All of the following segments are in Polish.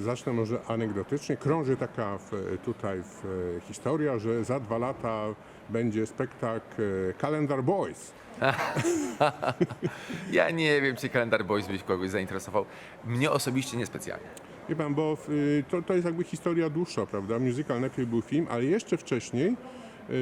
Zacznę może anegdotycznie. Krąży taka w, tutaj w, historia, że za dwa lata będzie spektakl e, Calendar Boys. Ja nie wiem, czy kalendar Boys byś kogoś zainteresował. Mnie osobiście niespecjalnie. Wie pan, bo w, to, to jest jakby historia dłuższa, prawda? Musical najpierw był film, ale jeszcze wcześniej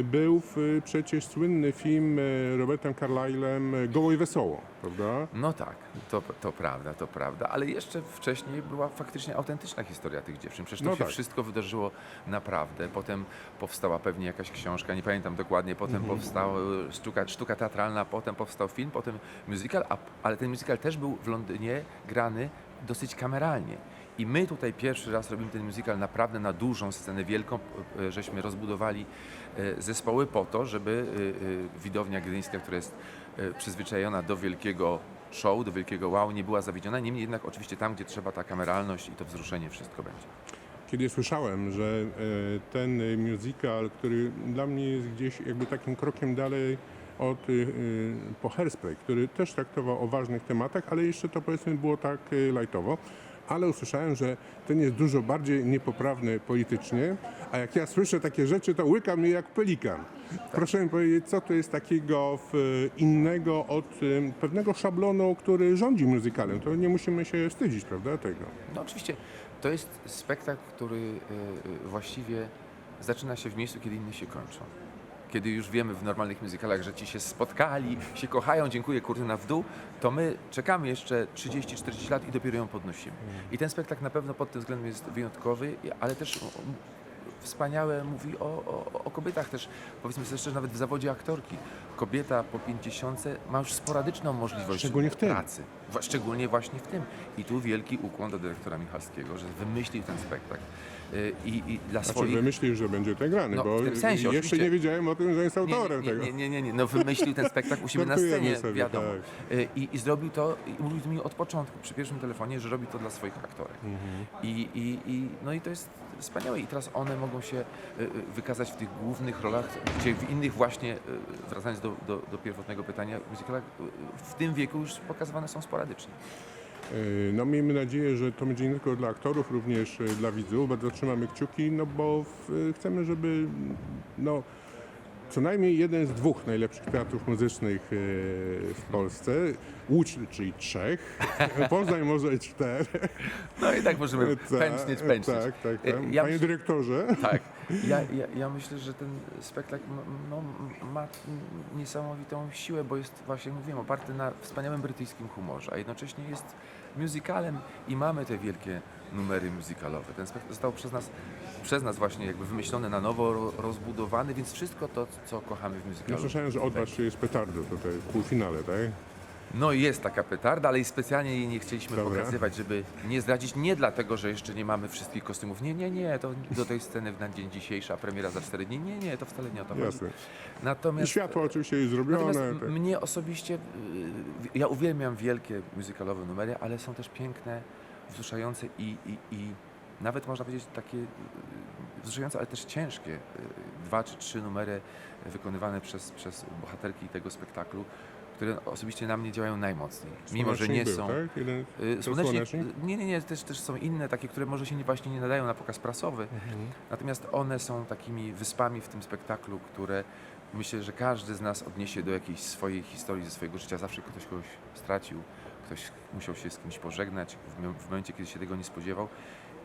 był w, przecież słynny film e, Robertem Carlylem e, Goło i Wesoło, prawda? No tak, to, to prawda, to prawda, ale jeszcze wcześniej była faktycznie autentyczna historia tych dziewczyn. Przecież to No się tak. wszystko wydarzyło naprawdę. Potem powstała pewnie jakaś książka, nie pamiętam dokładnie, potem Mhm. powstała sztuka, sztuka teatralna, potem powstał film, potem musical, a, ale ten musical też był w Londynie grany dosyć kameralnie. I my tutaj pierwszy raz robimy ten musical naprawdę na dużą scenę wielką, e, żeśmy rozbudowali e, zespoły po to, żeby e, e, widownia gdyńska, która jest e, przyzwyczajona do wielkiego show, do wielkiego wow, nie była zawiedziona. Niemniej jednak oczywiście tam, gdzie trzeba ta kameralność i to wzruszenie, wszystko będzie. Kiedy słyszałem, że e, ten e, musical, który dla mnie jest gdzieś jakby takim krokiem dalej od e, e, po Hairspray, który też traktował o ważnych tematach, ale jeszcze to powiedzmy było tak e, lajtowo. Ale usłyszałem, że ten jest dużo bardziej niepoprawny politycznie, a jak ja słyszę takie rzeczy, to łyka mnie jak pelikan. Proszę mi powiedzieć, co to jest takiego innego od pewnego szablonu, który rządzi musicalem. To nie musimy się wstydzić, prawda, tego. No oczywiście, to jest spektakl, który e, e, właściwie zaczyna się w miejscu, kiedy inne się kończą. Kiedy już wiemy w normalnych musicalach, że ci się spotkali, się kochają, dziękuję kurtyna w dół, to my czekamy jeszcze 30-40 lat i dopiero ją podnosimy. I ten spektakl na pewno pod tym względem jest wyjątkowy, ale też wspaniałe mówi o, o, o kobietach też, powiedzmy sobie szczerze, nawet w zawodzie aktorki. Kobieta po 50 ma już sporadyczną możliwość Szczególnie w tym. pracy. Szczególnie właśnie w tym. I tu wielki ukłon do dyrektora Michalskiego, że wymyślił ten spektakl. Y, I, i dla Znaczy swoich... wymyślił, że będzie tutaj grany, No, bo w tym sensie, jeszcze oczywiście. nie wiedziałem o tym, że jest Nie, autorem nie, tego. nie, nie, nie, nie, no wymyślił ten spektakl u siebie na Żartujemy scenie, sobie, wiadomo. tak. Y, I, I zrobił to, i mówił mi od początku, przy pierwszym telefonie, że robi to dla swoich aktorek. Mhm. I, i, i, no i to jest wspaniałe. I teraz one mogą się y, y, wykazać w tych głównych rolach, gdzie w innych właśnie, y, wracając do, do, do pierwotnego pytania, y, w tym wieku już pokazywane są sporadycznie. Yy, No miejmy nadzieję, że to będzie nie tylko dla aktorów, również yy, dla widzów. Bardzo trzymamy kciuki, no bo w, chcemy, żeby no, co najmniej jeden z dwóch najlepszych teatrów muzycznych yy, w Polsce, Łódź, czyli trzech, Poznań może czterech. No i tak możemy pęcznieć, pęcznieć. Tak, tak, tak. Panie dyrektorze, Tak. Ja, ja, ja myślę, że ten spektakl no, ma niesamowitą siłę, bo jest właśnie, mówiłem, oparty na wspaniałym brytyjskim humorze, a jednocześnie jest musicalem i mamy te wielkie numery musicalowe. Ten spektakl został przez nas, przez nas właśnie jakby wymyślony na nowo, ro- rozbudowany, więc wszystko to, co kochamy w ja musicalu. słyszałem, że od Was jest petardo tutaj w półfinale, tak? No i jest taka petarda, ale i specjalnie jej nie chcieliśmy Dobra. pokazywać, żeby nie zdradzić, nie dlatego, że jeszcze nie mamy wszystkich kostiumów. Nie, nie, nie, to do tej sceny na dzień dzisiejszy, a premiera za cztery dni. Nie, nie, to wcale nie o to chodzi. Jasne. I Natomiast, światło oczywiście jest zrobione. natomiast tak. mnie osobiście, y, ja uwielbiam wielkie muzykalowe numery, ale są też piękne, wzruszające i, i, i nawet można powiedzieć takie y, wzruszające, ale też ciężkie. y, Dwa czy trzy numery wykonywane przez, przez bohaterki tego spektaklu, które osobiście na mnie działają najmocniej. Mimo, że nie Słonecznik są... Był, tak? Jeden, Y, Słonecznik, nie, nie, nie, też, też są inne takie, które może się nie, właśnie nie nadają na pokaz prasowy, natomiast one są takimi wyspami w tym spektaklu, które myślę, że każdy z nas odniesie do jakiejś swojej historii ze swojego życia. Zawsze ktoś kogoś stracił, ktoś musiał się z kimś pożegnać w momencie, kiedy się tego nie spodziewał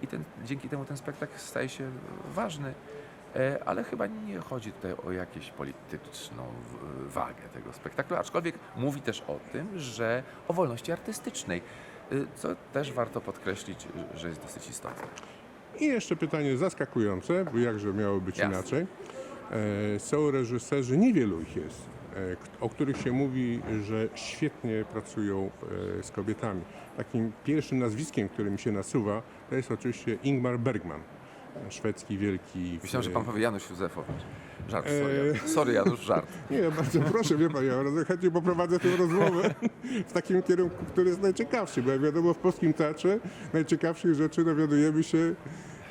i ten, dzięki temu ten spektakl staje się ważny. E, Ale chyba nie chodzi tutaj o jakąś polityczną w- wagę tego spektaklu, aczkolwiek mówi też o tym, że o wolności artystycznej, y, co też warto podkreślić, że jest dosyć istotne. I jeszcze pytanie zaskakujące, bo jakże miało być Jasne. inaczej. E, są reżyserzy, niewielu ich jest, e, o których się mówi, że świetnie pracują e, z kobietami. Takim pierwszym nazwiskiem, który mi się nasuwa, to jest oczywiście Ingmar Bergman, e, szwedzki wielki... Myślałem, że pan e, powie Janusz Józefowicz. Żart, Eee. sorry, Janusz. sorry Janusz, żart. Nie, bardzo proszę, wie pan, ja bardzo chętnie poprowadzę tę rozmowę w takim kierunku, który jest najciekawszy, bo jak wiadomo w polskim teatrze najciekawszych rzeczy dowiadujemy się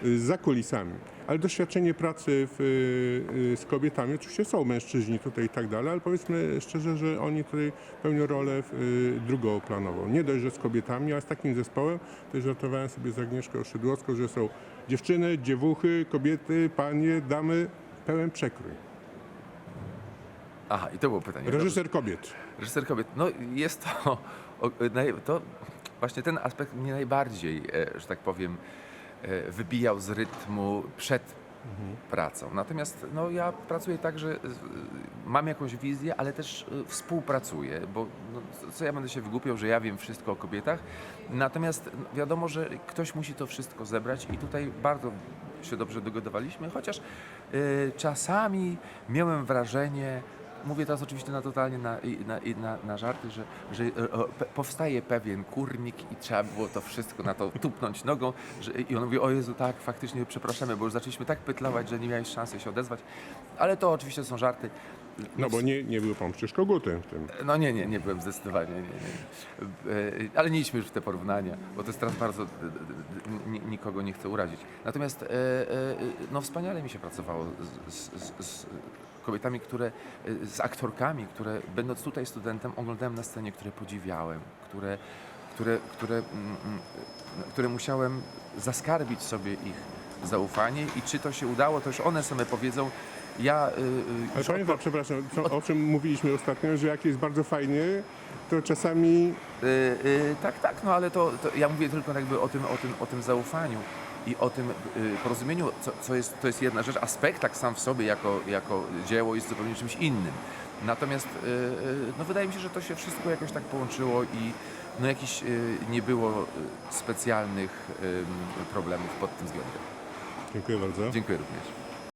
y, za kulisami. Ale doświadczenie pracy w, y, y, z kobietami, oczywiście są mężczyźni tutaj i tak dalej, ale powiedzmy szczerze, że oni tutaj pełnią rolę y, drugoplanową. Nie dość, że z kobietami, ale z takim zespołem, to żartowałem sobie z Agnieszką Szydłowską, że są dziewczyny, dziewuchy, kobiety, panie, damy, pełen przekrój. Aha, i to było pytanie. Reżyser kobiet. Reżyser kobiet. No jest to, to właśnie ten aspekt mnie najbardziej, e, że tak powiem, wybijał z rytmu przed pracą. Natomiast no, ja pracuję tak, że e, mam jakąś wizję, ale też e, współpracuję, bo no, co ja będę się wygłupiał, że ja wiem wszystko o kobietach. Natomiast wiadomo, że ktoś musi to wszystko zebrać i tutaj bardzo się dobrze dogadywaliśmy, chociaż e, czasami miałem wrażenie, Mówię teraz oczywiście na totalnie na, na, na, na żarty, że, że e, powstaje pewien kurnik i trzeba było to wszystko na to tupnąć nogą. Że, I on mówi, o Jezu, tak, faktycznie przepraszamy, bo już zaczęliśmy tak pytlować, że nie miałeś szansy się odezwać. Ale to oczywiście są żarty. No bo nie, nie był pan przecież kogutem w tym. No nie, nie, nie byłem zdecydowanie. Nie, nie. E, Ale nie idźmy już w te porównania, bo to jest teraz bardzo. Nikogo nie chcę urazić. Natomiast e, e, no wspaniale mi się pracowało z, z, z, kobietami, które. z aktorkami, które będąc tutaj studentem oglądałem na scenie, które podziwiałem, które, które, które, mm, mm, które musiałem zaskarbić sobie ich zaufanie i czy to się udało, to już one same powiedzą. Ja. y, y, Ale pamiętam, przepraszam, co, o czym mówiliśmy ostatnio, że jak jest bardzo fajnie, to czasami Y, tak, tak, no ale to, to ja mówię tylko jakby o tym, o tym, o tym zaufaniu i o tym porozumieniu, co, co jest, to jest jedna rzecz, a spektakl sam w sobie jako, jako dzieło jest zupełnie czymś innym. Natomiast no wydaje mi się, że to się wszystko jakoś tak połączyło i no jakiś nie było specjalnych problemów pod tym względem. Dziękuję bardzo. Dziękuję również.